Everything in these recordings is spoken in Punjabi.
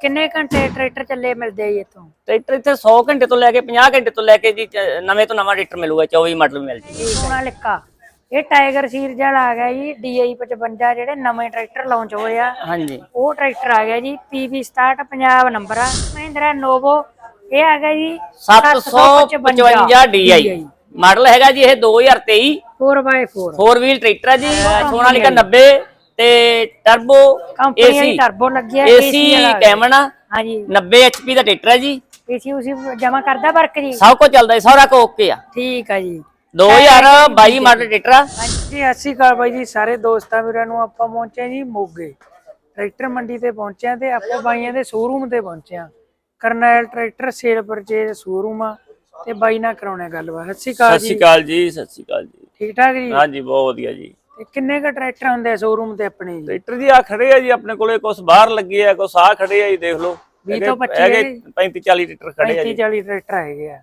ਕਿੰਨੇ ਘੰਟੇ ਟਰੈਕਟਰ ਚੱਲੇ ਮਿਲਦੇ ਆ ਜੀ ਇੱਥੋਂ? ਟਰੈਕਟਰ ਇੱਥੇ 100 ਘੰਟੇ ਤੋਂ ਲੈ ਕੇ 50 ਘੰਟੇ ਤੋਂ ਲੈ ਕੇ ਜੀ ਚ- ਨਵੇਂ ਤੋਂ ਨਵਾਂ ਟਰੈਕਟਰ ਮਿਲੂਗਾ 24 ਮਾਡਲ ਮਿਲ ਜੀ। ਸੋਨਾ ਲਿਕਾ। ਇਹ ਟਾਈਗਰ ਸੀਰੀਜ਼ ਵਾਲਾ ਆ ਗਿਆ ਜੀ DI 55 ਜਿਹੜੇ ਨਵੇਂ ਟਰੈਕਟਰ ਲਾਂਚ ਹੋਏ ਆ। ਹਾਂਜੀ। ਉਹ ਟਰੈਕਟਰ ਆ ਗਿਆ ਜੀ PB 67 ਪੰਜਾਬ ਨੰਬਰ ਆ। ਮਹਿੰਦਰਾ ਨੋਵੋ ਇਹ ਆ ਗਿਆ ਜੀ 755 DI ਮਾਡਲ ਹੈਗਾ ਜੀ ਇਹ 2023 4x4 4 ਵੀਲ ਟਰੈਕਟਰ ਹੈ ਜੀ ਸੋਨਾਲੀਕਾ 90 ਤੇ ਟਰਬੋ ਕੰਪਨੀ ਦੀ ਏਸੀ ਟਰਬੋ ਲੱਗਿਆ ਏਸੀ ਕੈਮਨ ਹਾਂਜੀ। 90 HP ਦਾ ਟਰੈਕਟਰ ਹੈ ਜੀ। ਏਸੀ ਉਸੇ ਜਮਾ ਕਰਦਾ ਵਰਕ ਜੀ? ਸਭ ਕੁਝ ਚੱਲਦਾ ਹੈ ਸਾਰਾ ਕੁਝ ਓਕੇ ਆ। ਠੀਕ ਆ ਜੀ। 2022 ਮਾਡਲ ਟਰੈਕਟਰ ਆ। ਜੀ ਅਸੀਂ ਕਾਲ ਬਾਈ ਜੀ ਸਾਰੇ ਦੋਸਤਾਂ ਵੀਰਾਂ ਨੂੰ ਆਪਾਂ ਪਹੁੰਚੇ ਜੀ ਮੋਗੇ। ਟਰੈਕਟਰ ਮੰਡੀ ਤੇ ਪਹੁੰਚੇ ਤੇ ਆਪਾਂ ਬਾਈਆਂ ਦੇ ਸ਼ੋਰੂਮ ਤੇ ਪਹੁੰਚੇ ਹਾਂ। Karnail tractor sale purchase showroom ਆ ਤੇ ਬਾਈ ਨਾਲ ਕਰਾਉਣੇ ਗੱਲਬਾਤ। ਸਤਿ ਸ਼੍ਰੀ ਅਕਾਲ ਸਤਿ ਸ਼੍ਰੀ ਜੀ। ਅਕਾਲ ਜੀ ਸਤਿ ਸ਼੍ਰੀ ਅਕਾਲ ਜੀ। ਠੀਕ ਠਾਕ ਜੀ? ਹਾਂਜੀ ਬਹੁਤ ਵਧੀਆ ਜੀ। ਤੇ ਕਿੰਨੇ ਕ ਟਰੈਕਟਰ ਹੁੰਦੇ ਆ ਸ਼ੋਰੂਮ ਤੇ ਆਪਣੇ ਜੀ? ਟਰੈਕਟਰ ਜੀ ਆ ਖੜੇ ਆ ਜੀ ਆਪਣੇ ਕੋਲੇ ਕੁਝ ਬਾਹਰ ਲੱਗੇ ਆ ਕੁਝ ਆ ਖੜੇ ਆ ਜੀ ਦੇਖ ਲਓ। ਵੀਹ ਤੋਂ ਪੱਚੀ ਹੈਗੇ ਹੈ 35 40 ਟਰੈਕਟਰ ਖੜੇ ਆ 35 ਜੀ 40 ਟਰੈਕਟਰ ਹੈਗੇ ਆ।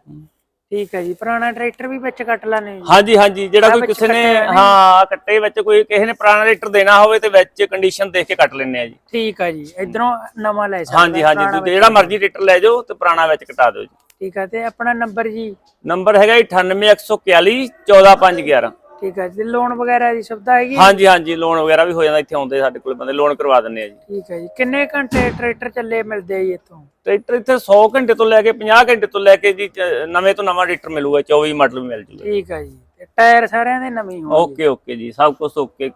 ਠੀਕ ਹੈ ਜੀ ਪੁਰਾਣਾ ਟਰੈਕਟਰ ਵੀ ਵਿੱਚ ਕੱਟ ਲਾਣੇ ਜੀ? ਹਾਂਜੀ ਹਾਂਜੀ ਜਿਹੜਾ ਕੋਈ ਕਿਸੇ ਨੇ। ਹਾਂ ਕੱਟੇ ਵਿੱਚ ਕੋਈ ਕਿਸੇ ਨੇ ਪੁਰਾਣਾ ਟਰੈਕਟਰ ਦੇਣਾ ਹੋਵੇ ਤੇ ਵਿੱਚ ਕੰਡੀਸ਼ਨ ਦੇਖ ਕੇ ਕੱਟ ਲੈਣੇ ਆ ਜੀ। ਠੀਕ ਆ ਜੀ ਇਧਰੋਂ ਨਵਾਂ ਲੈ ਸਕਦੇ ਹਾਂਜੀ ਹਾਂਜੀ ਤੁਸੀਂ ਜਿਹੜਾ ਮਰਜ਼ੀ ਟਰੈਕਟਰ ਲੈ ਜਾਓ ਤੇ ਪੁਰਾਣਾ ਵਿੱਚ ਕਟਾ ਦਿਓ ਜੀ। ਠੀਕ ਆ ਤੇ ਆਪਣਾ ਨੰਬਰ ਜੀ? ਨੰਬਰ ਹੈਗਾ ਜੀ 98141 14511 ਠੀਕ ਆ ਜੀ ਲੋਨ ਵਗੈਰਾ ਦੀ ਸੁਵਿਧਾ ਹੈਗੀ ਹਾਂਜੀ ਹਾਂਜੀ ਲੋਨ ਵਗੈਰਾ ਵੀ ਹੋ ਜਾਂਦਾ ਇੱਥੇ ਆਉਂਦੇ ਸਾਡੇ ਕੋਲ ਬੰਦੇ ਲੋਨ ਕਰਵਾ ਦਿੰਦੇ ਆ ਜੀ। ਠੀਕ ਹੈ ਜੀ ਕਿੰਨੇ ਘੰਟੇ ਟਰੈਕਟਰ ਚੱਲੇ ਮਿਲਦੇ ਆ ਜੀ ਇੱਥੋਂ? ਟਰੈਕਟਰ ਇੱਥੇ 100 ਘੰਟੇ ਤੋਂ ਲੈ ਕੇ 50 ਘੰਟੇ ਤੋਂ ਲੈ ਕੇ ਜੀ ਚ- ਨਵੇਂ ਤੋਂ ਨਵਾਂ ਟਰੈਕਟਰ ਮਿਲੂਗਾ 24 ਮਾਡਲ ਵੀ ਮਿਲ ਜੂਗਾ ਠੀਕ ਹੈ ਜੀ ਤੇ ਟਾਇਰ ਸਾਰਿਆਂ ਦੇ ਨਵੇਂ ਹੋਣਗੇ? ਓਕੇ ਓਕੇ ਜੀ ਸਭ ਕੁਝ ਓਕੇ।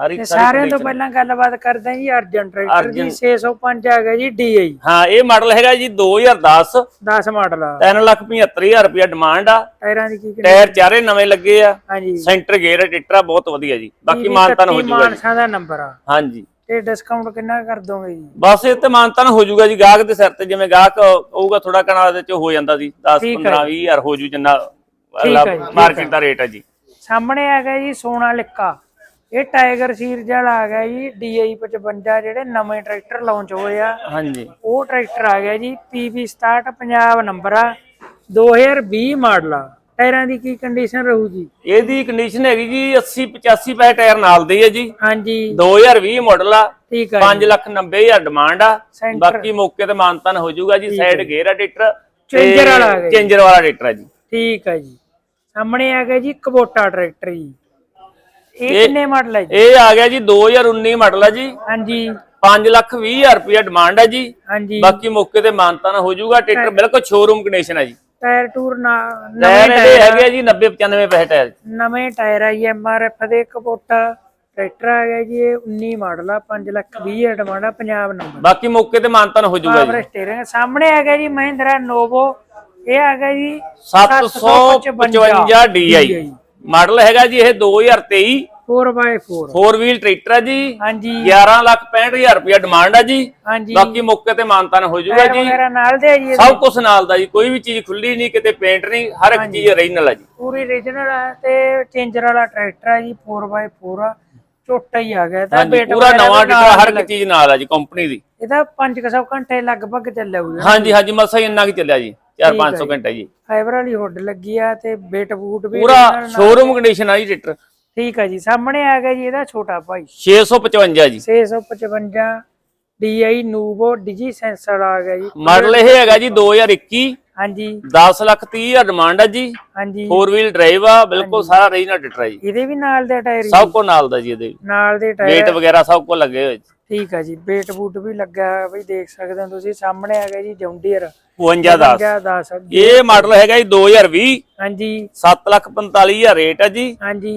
ਸਾਰੀ ਤੇ ਸਾਰਿਆਂ ਤੋਂ ਪਹਿਲਾਂ ਗੱਲਬਾਤ ਕਰਦੇ ਹਾਂ ਜੀ ਅਰਜਨ ਟਰੈਕਟਰ ਅਰਜਨ। 605 ਆ ਗਿਆ ਜੀ DI ਹਾਂ ਇਹ ਮਾਡਲ ਹੈਗਾ ਜੀ 2010 10 ਮਾਡਲ ਆ। 375000 ਰੁਪਇਆ ਡਿਮਾਂਡ ਆ। ਟਾਇਰਾਂ ਦੀ ਕੀ ਟਾਇਰ ਚਾਰੇ ਨਵੇਂ ਲੱਗੇ ਆ। ਹਾਂਜੀ। ਸੈਂਟਰ ਗੇਅਰ ਟਰੈਕਟਰ ਆ ਬਹੁਤ ਵਧੀਆ ਜੀ। ਬਾਕੀ ਮਾਨਤਾਨ ਹੋ ਜੂਗਾ ਜੀ। ਮਾਨਸਾ ਦਾ ਨੰਬਰ ਆ। ਹਾਂਜੀ। ਤੇ ਡਿਸਕਾਊਂਟ ਕਿੰਨਾ ਕਰ ਦੋਗੇ ਜੀ? ਬਸ ਇਹ ਤੇ ਮਾਨਤਾਨ ਹੋ ਜੂਗਾ ਜੀ ਗਾਹਕ ਦੇ ਸਿਰ ਤੇ ਜਿਵੇਂ ਗਾਹਕ ਹੋਊਗਾ ਥੋੜਾ ਕਣਾ ਉਹਦੇ ਚ ਹੋ ਜਾਂਦਾ ਸੀ 10 ਠੀਕ ਹੈ 15 20000 ਹੋ ਜੂ ਜਿੰਨਾ ਮਾਰਕੀਟ ਦਾ ਰੇਟ ਹੈ ਜੀ। ਸਾਹਮਣੇ ਆ ਗਿਆ ਜੀ ਸੋਨਾ ਲਿਕਾ। ਇਹ ਟਾਈਗਰ ਸੀਰੀਜ਼ ਵਾਲਾ ਆ ਗਿਆ ਜੀ DI 55 ਜਿਹੜੇ ਨਵੇਂ ਟਰੈਕਟਰ ਲਾਂਚ ਹੋਏ ਆ। ਹਾਂਜੀ। ਉਹ ਟਰੈਕਟਰ ਆ ਗਿਆ ਜੀ PB 67 ਪੰਜਾਬ ਨੰਬਰ ਆ 2020 ਮਾਡਲ ਆ। ਟਾਇਰਾਂ ਦੀ ਕੀ ਕੰਡੀਸ਼ਨ ਰਹੂ ਜੀ? ਇਹਦੀ ਕੰਡੀਸ਼ਨ ਹੈਗੀ ਜੀ 80 85 ਪੈਸੇ ਟਾਇਰ ਨਾਲ ਦੇ ਹੈ ਜੀ। ਹਾਂਜੀ। 2020 ਮਾਡਲ ਆ ਠੀਕ ਆ 5 ਲੱਖ 90 ਹਜ਼ਾਰ ਡਿਮਾਂਡ ਆ। ਬਾਕੀ ਮੌਕੇ ਤੇ ਮਾਨਤਾਨ ਹੋ ਜਾਊਗਾ ਜੀ ਸਾਈਡ ਗੇਅਰ ਆ ਟਰੈਕਟਰ Changer ਵਾਲਾ। ਚੇਂਜਰ ਵਾਲਾ ਟਰੈਕਟਰ ਆ ਜੀ। ਠੀਕ ਆ ਜੀ। ਸਾਹਮਣੇ ਆ ਗਿਆ ਜੀ ਕਬੋਟਾ ਟਰੈਕਟਰ ਜੀ। ਇਹ ਕਿੰਨੇ ਮਾਡਲ ਹੈ ਜੀ? ਇਹ ਆ ਗਿਆ ਜੀ 2019 ਮਾਡਲ ਆ ਜੀ। ਹਾਂਜੀ। 5 ਲੱਖ 20 ਹਜ਼ਾਰ ਰੁਪਇਆ ਡਿਮਾਂਡ ਆ ਜੀ। ਹਾਂਜੀ। ਬਾਕੀ ਮੌਕੇ ਤੇ ਮਾਨਤਾਨ ਹੋ ਜਾਊਗਾ। ਟਰੈਕਟਰ ਬਿਲਕੁਲ ਸ਼ੋਰੂਮ ਕੰਡੀਸ਼ਨ ਆ ਜੀ। ਟਾਇਰ ਟੂਰ ਨਾ ਨਵੇਂ ਟਾਇਰ ਹੈਗੇ ਜੀ 90 95 ਪੈਸੇ ਟਾਇਰ। ਨਵੇਂ ਟਾਇਰ ਆ ਜੀ ਐਮਆਰਐਫ ਦੇ ਕਬੋਟਾ ਟਰੈਕਟਰ ਆ ਗਿਆ ਜੀ ਇਹ 19 ਮਾਡਲ ਆ 5 ਲੱਖ 20 ਹਜ਼ਾਰ ਡਿਮਾਂਡ ਆ ਪੰਜਾਬ ਨੰਬਰ ਬਾਕੀ ਮੌਕੇ ਤੇ ਮਾਨਤਾਨ ਹੋ ਜਾਊਗਾ ਜੀ। ਪਾਵਰ ਸਟੀਅਰਿੰਗ ਸਾਹਮਣੇ ਆ ਗਿਆ ਜੀ ਮਹਿੰਦਰਾ ਨੋਵੋ ਇਹ ਆ ਗਿਆ ਜੀ 755 DI ਮਾਡਲ ਹੈਗਾ ਜੀ ਇਹ 2023 4x4 4 ਵੀਲ ਟਰੈਕਟਰ ਆ ਜੀ। ਹਾਂਜੀ। 11 ਲੱਖ 65000 ਰੁਪਇਆ ਡਿਮਾਂਡ ਆ ਜੀ। ਹਾਂਜੀ। ਬਾਕੀ ਮੌਕੇ ਤੇ ਮਾਨਤਾਨ ਹੋ ਜਾਊਗਾ ਜੀ। ਵਗੈਰਾ ਨਾਲ ਦੇ ਜੀ। ਸਭ ਕੁਝ ਨਾਲ ਦਾ ਜੀ। ਕੋਈ ਵੀ ਚੀਜ਼ ਖੁੱਲੀ ਨਹੀਂ ਕਿਤੇ ਪੇਂਟ ਨਹੀਂ ਹਰ ਇੱਕ ਚੀਜ਼ ਓਰੀਜਨਲ ਆ ਜੀ। ਪੂਰੀ ਰੀਜਨਲ ਆ ਤੇ ਚੇਂਜਰ ਵਾਲਾ ਟਰੈਕਟਰ ਆ ਜੀ 4x4 ਆ। ਝੋਟਾ ਹੀ ਆ ਗਿਆ। ਤਾਂ weight ਪੂਰਾ ਨਵਾਂ ਟਰੈਕਟਰ ਹਰ ਇੱਕ ਚੀਜ਼ ਨਾਲ ਆ ਜੀ ਕੰਪਨੀ ਦੀ। ਇਹਦਾ 500 ਘੰਟੇ ਲਗਭਗ ਚੱਲਿਆ ਹੋਊਗਾ। ਹਾਂਜੀ ਹਾਂਜੀ ਮਸਾ ਹੀ ਇੰਨਾ ਕੀ ਚੱਲਿਆ ਜੀ। 4-500 ਘੰਟੇ ਜੀ। ਫਾਈਬਰ ਵਾਲੀ ਹੁੱਡ ਲੱਗੀ ਆ ਤੇ ਬੇਟ ਬੂਟ ਵੀ ਪੂਰਾ ਨਾਲ- ਸ਼ੋਰੂਮ ਕੰਡੀਸ਼ਨ ਆ ਜੀ ਟਰੈਕਟਰ ਠੀਕ ਆ ਜੀ ਸਾਹਮਣੇ ਆ ਗਿਆ ਜੀ ਇਹਦਾ ਛੋਟਾ ਭਾਈ। 655 ਜੀ। 655 DI ਨੂਵੋ ਡਿਜੀ ਸੈਂਸਰ ਆ ਗਿਆ ਜੀ। ਮਾਡਲ ਇਹ ਹੈਗਾ ਜੀ 2021 ਹਾਂਜੀ। 10 ਲੱਖ 30 ਹਜ਼ਾਰ ਡਿਮਾਂਡ ਆ ਜੀ। ਹਾਂਜੀ। 4 ਵੀਲ ਡਰਾਈਵ ਆ ਬਿਲਕੁਲ ਸਾਰਾ ਓਰੀਜਨਲ ਟਰੈਕਟਰ ਆ ਜੀ। ਇਹਦੇ ਵੀ ਨਾਲ ਦੇ ਟਾਇਰ ਜੀ, ਸਭ ਕੋ ਨਾਲ ਦਾ ਜੀ ਇਹਦੇ ਨਾਲ ਦੇ ਵੇਟ ਟਾਇਰ। ਵਗੈਰਾ ਸਭ ਕੋ ਲੱਗੇ ਹੋਏ ਜੀ। ਠੀਕ ਆ ਜੀ ਬੇਟ ਬੂਟ ਵੀ ਲੱਗਾ ਹੋਇਆ ਬਈ ਦੇਖ ਸਕਦੇ ਹੋ ਤੁਸੀਂ ਸਾਹਮਣੇ ਆ ਗਿਆ ਜੀ ਜੌਂਡੀਅਰ। 52 ਦਾ 10 ਇਹ ਮਾਡਲ ਹੈਗਾ ਜੀ 2020 ਹਾਂਜੀ। 7 ਲੱਖ 45 ਹਜ਼ਾਰ ਰੇਟ ਆ ਜੀ। ਹਾਂਜੀ।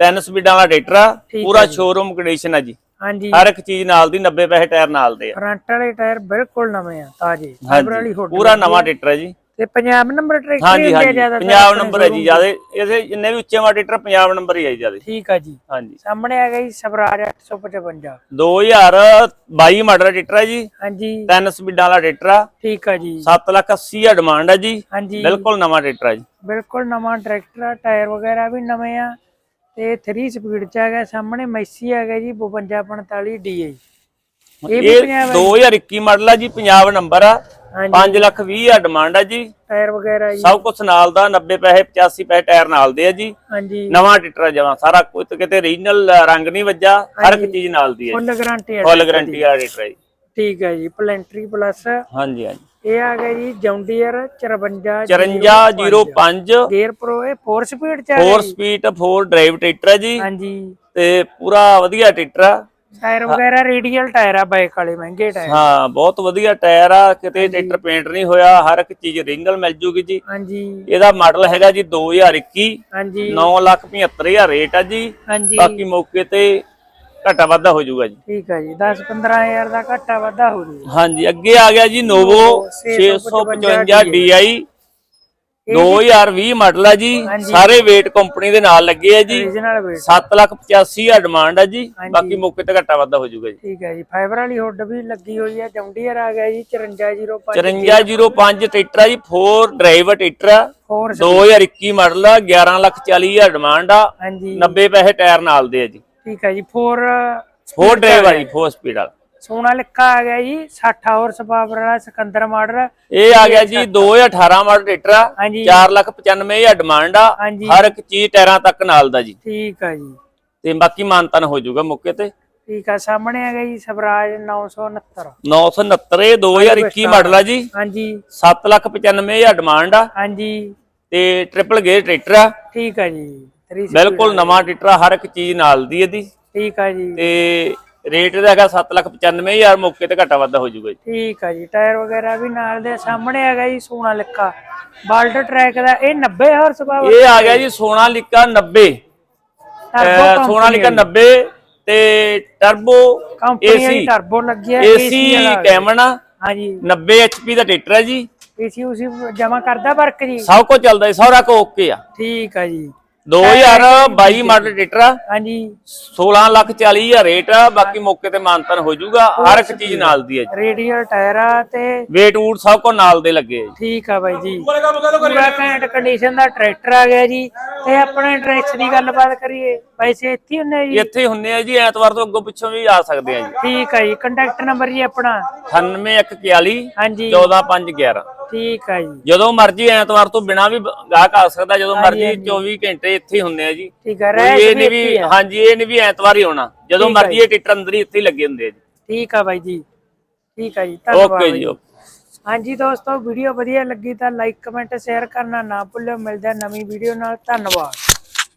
ਤਿੰਨ ਸਪੀਡਾਂ ਵਾਲਾ ਟਰੈਕਟਰ ਆ। ਪੂਰਾ ਸ਼ੋਰੂਮ ਕੰਡੀਸ਼ਨ ਆ ਜੀ। ਹਾਂਜੀ। ਹਰ ਇੱਕ ਚੀਜ਼ ਨਾਲ ਦੀ 90 ਪੈਸੇ ਟਾਇਰ ਨਾਲ ਦੇ ਆ। ਫਰੰਟ ਵਾਲੇ ਟਾਇਰ ਬਿਲਕੁਲ ਨਵੇਂ ਆ ਤਾਜ਼ੇ। ਵਾਲੀ ਪੂਰਾ ਨਵਾਂ ਟਰੈਕਟਰ ਹੈ ਜੀ। ਤੇ ਪੰਜਾਬ ਨੰਬਰ ਟਰੈਕਟਰ ਹਾਂਜੀ ਹੀ ਹੁੰਦੇ ਹਾਂਜੀ ਜ਼ਿਆਦਾਤਰ ਪੰਜਾਬ ਨੰਬਰ ਹੈ ਜੀ ਜਿਆਦੇ ਇਹਦੇ ਜਿੰਨੇ ਵੀ ਉੱਚੇ ਵਾਲਾ ਟਰੈਕਟਰ ਪੰਜਾਬ ਨੰਬਰ ਹੀ ਹੈ ਜਿਆਦੇ। ਠੀਕ ਆ ਜੀ। ਹਾਂਜੀ। ਸਾਹਮਣੇ ਆ ਗਿਆ ਜੀ ਸਵਰਾਜ 855 2022 ਮਾਡਲ ਟਰੈਕਟਰ ਹੈ ਜੀ। ਹਾਂਜੀ। ਤਿੰਨ ਸਪੀਡਾਂ ਵਾਲਾ ਟਰੈਕਟਰ ਆ। ਠੀਕ ਆ ਜੀ। 7 ਲੱਖ 80 ਹਜ਼ਾਰ ਡਿਮਾਂਡ ਹੈ ਜੀ। ਹਾਂਜੀ। ਬਿਲਕੁਲ ਨਵਾਂ ਟਰੈਕਟਰ ਹੈ ਜੀ। ਬਿਲਕੁਲ ਨਵਾਂ ਟਰੈਕਟਰ ਆ ਟਾਇਰ ਵਗੈਰਾ ਵੀ ਨਵੇਂ ਆ ਤੇ 3 ਸਪੀਡ ਚ ਆ ਗਿਆ ਸਾਹਮਣੇ ਮੈਸੀ ਆ ਗਿਆ ਜੀ 5245 DI ਇਹ ਵੀ ਇਹ ਪੰਜਾਬ 2021 ਮਾਡਲ ਆ ਜੀ ਪੰਜਾਬ ਨੰਬਰ ਆ। ਹਾਂਜੀ। 5 ਲੱਖ 20 ਹਜ਼ਾਰ ਡਿਮਾਂਡ ਆ ਜੀ। ਟਾਇਰ ਵਗੈਰਾ ਜੀ। ਸਭ ਕੁਝ ਨਾਲ ਦਾ 90 ਪੈਸੇ 85 ਪੈਸੇ ਟਾਇਰ ਨਾਲ ਦੇ ਆ ਜੀ। ਹਾਂਜੀ। ਨਵਾਂ ਟਰੈਕਟਰ ਆ ਜਮਾਂ ਸਾਰਾ ਕੁਝ ਕਿਤੇ ਰੀਜਨਲ ਰੰਗ ਨਹੀਂ ਵੱਜਾ ਹਰ ਇੱਕ ਚੀਜ਼ ਨਾਲ ਦੀ ਹੈ ਫੁੱਲ ਗਾਰੰਟੀ ਹੈ ਫੁੱਲ ਗਾਰੰਟੀ ਟਰੈਕਟਰ ਹੈ ਜੀ। ਠੀਕ ਹੈ ਜੀ ਪਲੈਂਟਰੀ ਪਲੱਸ ਹਾਂਜੀ ਹਾਂਜੀ। ਇਹ ਆ ਗਿਆ ਜੀ ਜੌਂਡੀਅਰ 54 5405 ਗੇਅਰ ਪ੍ਰੋ ਇਹ 4 ਸਪੀਡ ਚ ਆ 4 ਗਿਆ ਜੀ। ਸਪੀਡ 4 ਡਰਾਈਵ ਟਰੈਕਟਰ ਹੈ ਜੀ। ਹਾਂਜੀ। ਤੇ ਪੂਰਾ ਵਧੀਆ ਟਰੈਕਟਰ ਆ। ਟਾਇਰ ਵਗੈਰਾ ਰੇਡੀਅਲ ਟਾਇਰ ਆ ਬਾਈਕ ਵਾਲੇ ਮਹਿੰਗੇ ਟਾਇਰ। ਹਾਂ ਬਹੁਤ ਵਧੀਆ ਟਾਇਰ ਆ ਕਿਤੇ ਟਰੈਕਟਰ ਪੇਂਟ ਨਹੀਂ ਹੋਇਆ ਹਰ ਇੱਕ ਚੀਜ਼ ਰਿੰਗਲ ਮਿਲ ਜੂਗੀ ਜੀ। ਹਾਂਜੀ। ਇਹਦਾ ਮਾਡਲ ਹੈਗਾ ਜੀ 2021 ਹਾਂਜੀ। 975000 ਰੇਟ ਆ ਜੀ। ਬਾਕੀ ਮੌਕੇ ਤੇ ਘਾਟਾ ਵਾਧਾ ਹੋ ਜਾਊਗਾ ਜੀ। ਠੀਕ ਹੈ ਜੀ 10 15000 ਦਾ ਘਾਟਾ ਵਾਧਾ ਹੋ ਜੂ ਹਾਂਜੀ ਅੱਗੇ ਆ ਗਿਆ ਜੀ ਨੋਵੋ 655 DI 2020 ਮਾਡਲ ਆ ਜੀ ਸਾਰੇ weight ਕੰਪਨੀ ਦੇ ਨਾਲ ਲੱਗੇ ਆ ਜੀ। ਰੀਜਨਲ ਵੇਟ 785000 ਡਿਮਾਂਡ ਆ ਜੀ ਬਾਕੀ ਮੌਕੇ ਤੇ ਘਾਟਾ ਵਾਧਾ ਹੋ ਜਾਊਗਾ ਜੀ। ਠੀਕ ਹੈ ਜੀ ਫਾਈਬਰ ਵਾਲੀ ਹੁੱਡ ਵੀ ਲੱਗੀ ਹੋਈ ਹੈ ਜੌਂਡੀਅਰ ਆ ਗਿਆ ਜੀ 5405 5405 ਟਰੈਕਟਰ ਆ ਜੀ 4 ਡਰਾਈਵਰ ਟਰੈਕਟਰ ਆ। 4 2021 ਮਾਡਲ ਆ 11 ਲੱਖ 40 ਹਜ਼ਾਰ ਡਿਮਾਂਡ ਆ। ਹਾਂਜੀ। 90 ਪੈਸੇ ਟਾਇਰ ਨਾਲ ਦੇ ਆ ਜੀ। ਠੀਕ ਹੈ ਜੀ 4 4 ਡਰਾਈਵਰ ਆ ਜੀ 4 ਸਪੀਡ ਵਾਲਾ। ਸੋਨਾ ਲਿਖਾ ਆ ਗਿਆ ਜੀ 60 ਹਾਰਸ ਪਾਵਰ ਵਾਲਾ ਸਿਕੰਦਰ ਮਾਡਲ। ਇਹ ਆ ਗਿਆ ਜੀ 2018 ਮਾਡਲ ਟਰੈਕਟਰ ਆ ਹਾਂਜੀ। 4 ਲੱਖ 95 ਹਜ਼ਾਰ ਡਿਮਾਂਡ ਆ ਹਰ ਇੱਕ ਚੀਜ਼ ਟਾਇਰਾਂ ਤੱਕ ਨਾਲ ਦਾ ਜੀ। ਠੀਕ ਹੈ ਜੀ। ਤੇ ਬਾਕੀ ਮਾਨਤਨ ਹੋ ਜਾਊਗਾ ਮੌਕੇ ਤੇ। ਠੀਕ ਆ ਸਾਹਮਣੇ ਆ ਗਿਆ ਜੀ ਸਵਰਾਜ 969 969 ਇਹ 2021 ਮਾਡਲ ਆ ਜੀ। ਹਾਂਜੀ। 7 ਲੱਖ 95 ਹਜ਼ਾਰ ਡਿਮਾਂਡ ਆ। ਹਾਂਜੀ। ਤੇ ਟ੍ਰਿਪਲ ਗੇਅਰ ਟਰੈਕਟਰ ਆ। ਠੀਕ ਹੈ ਜੀ। 3 ਬਿਲਕੁਲ ਨਵਾਂ ਟਰੈਕਟਰ ਆ, ਹਰ ਇੱਕ ਚੀਜ਼ ਨਾਲ ਦੀ ਇਹਦੀ ਠੀਕ ਹੈ ਜੀ। ਤੇ ਰੇਟ ਇਹਦਾ ਹੈਗਾ 7 ਲੱਖ 95 ਹਜ਼ਾਰ ਮੌਕੇ ਤੇ ਘਾਟਾ ਵਾਧਾ ਹੋ ਜਾਊਗਾ ਜੀ। ਠੀਕ ਹੈ ਜੀ ਟਾਇਰ ਵਗੈਰਾ ਵੀ ਨਾਲ ਦੇ ਸਾਹਮਣੇ ਆ ਗਿਆ ਜੀ ਸੋਨਾ ਲਿਖਾ ਬਾਲਟ ਟਰੈਕ ਦਾ ਇਹ 90 ਹਾਰਸ ਪਾਵਰ ਇਹ ਆ ਗਿਆ ਜੀ ਸੋਨਾਲੀਕਾ 90 ਟਰਬੋ ਸੋਨਾਲੀਕਾ 90 ਤੇ ਟਰਬੋ ਏਸੀ ਟਰਬੋ ਲੱਗੀ ਹੈ ਏਸੀ ਕੈਮਨ ਆ ਹਾਂਜੀ। 90 ਐਚਪੀ ਦਾ ਟਰੈਕਟਰ ਹੈ ਜੀ। ਏਸੀ ਉਸੀ ਜਮਾ ਕਰਦਾ ਵਰਕ ਜੀ। ਸਭ ਕੁਝ ਚੱਲਦਾ ਹੈ ਸਾਰਾ ਕੁਝ ਓਕੇ ਆ। ਠੀਕ ਹੈ ਜੀ। 2022 ਮਾਡਲ ਟਰੈਕਟਰ ਆ। ਹਾਂਜੀ। 16 ਲੱਖ 40 ਹਜ਼ਾਰ ਰੇਟ ਆ ਬਾਕੀ ਮੌਕੇ ਤੇ ਮਾਨਤਨ ਹੋ ਜਾਊਗਾ। ਹਰ ਇੱਕ ਚੀਜ਼ ਨਾਲ ਦੀ ਹੈ ਜੀ। ਰੇਡੀਅਲ ਟਾਇਰ ਆ ਤੇ ਵੇਟ ਵੂਟ ਸਭ ਕੁਝ ਨਾਲ ਦੇ ਲੱਗੇ ਆ ਜੀ। ਠੀਕ ਆ ਬਾਈ ਜੀ। ਪੂਰਾ ਘੈਂਟ ਕੰਡੀਸ਼ਨ ਦਾ ਟਰੈਕਟਰ ਆ ਗਿਆ ਜੀ। ਤੇ ਆਪਣੇ ਟਰੈਕਸ ਦੀ ਗੱਲਬਾਤ ਕਰੀਏ। ਪੈਸੇ ਇੱਥੇ ਹੀ ਹੁੰਦੇ ਆ ਜੀ? ਇੱਥੇ ਹੁੰਨੇ ਆ ਜੀ। ਐਤਵਾਰ ਤੋਂ ਅੱਗੋਂ ਪਿੱਛੋਂ ਵੀ ਆ ਸਕਦੇ ਆ ਜੀ। ਠੀਕ ਆ ਜੀ। ਕੰਟੈਕਟ ਨੰਬਰ ਜੀ ਆਪਣਾ। 98141 ਹਾਂਜੀ। 14511 ਠੀਕ ਆ ਜੀ। ਜਦੋਂ ਮਰਜ਼ੀ ਐਤਵਾਰ ਤੋਂ ਬਿਨਾ ਵੀ ਗਾਹਕ ਆ ਸਕਦਾ ਜਦੋਂ ਮਰਜ਼ੀ 24 ਘੰਟੇ ਇੱਥੇ ਹੀ ਹੁੰਨੇ ਆ ਜੀ। ਠੀਕ ਆ ਰਹਿ ਇਹ ਨਹੀਂ ਵੀ ਹਾਂਜੀ ਇਹ ਨਹੀਂ ਵੀ ਐਤਵਾਰ ਹੀ ਆਉਣਾ। ਜਦੋਂ ਮਰਜ਼ੀ ਇਹ ਟਿੱਟਰ ਅੰਦਰ ਹੀ ਇੱਥੇ ਲੱਗੇ ਹੁੰਦੇ ਆ ਜੀ। ਠੀਕ ਆ ਬਾਈ ਜੀ। ਠੀਕ ਆ ਜੀ ਧੰਨਵਾਦ ਓਕੇ। ਜੀ ਹਾਂਜੀ ਦੋਸਤੋ ਵੀਡੀਓ ਵਧੀਆ ਲੱਗੀ ਤਾਂ ਲਾਈਕ ਕਮੈਂਟ ਸ਼ੇਅਰ ਕਰਨਾ ਨਾ ਭੁੱਲਿਓ। ਮਿਲਦੇ ਹਾਂ ਨਵੀਂ ਵੀਡੀਓ ਨਾਲ। ਧੰਨਵਾਦ।